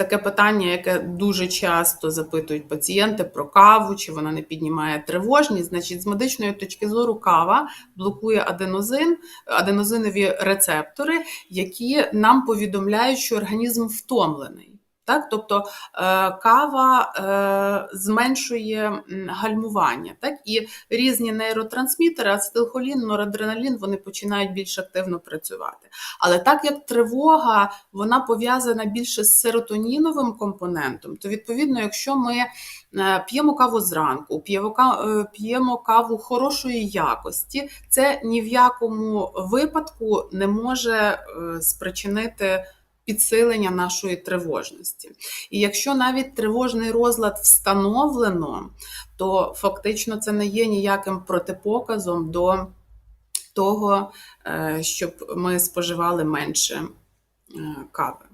таке питання, яке дуже часто запитують пацієнти про каву, чи вона не піднімає тривожність. Значить, з медичної точки зору кава блокує аденозин, аденозинові рецептори, які нам повідомляють, що організм втомлений. Так, тобто е, кава е, зменшує гальмування, так і різні нейротрансмітери, ацетилхолін, норадреналін, вони починають більш активно працювати. Але так як тривога вона пов'язана більше з серотоніновим компонентом, то відповідно, якщо ми е, п'ємо каву зранку, п'ємо каву хорошої якості, це ні в якому випадку не може спричинити підсилення нашої тривожності. І якщо навіть тривожний розлад встановлено, то фактично це не є ніяким протипоказом до того, е, щоб ми споживали менше е, кави.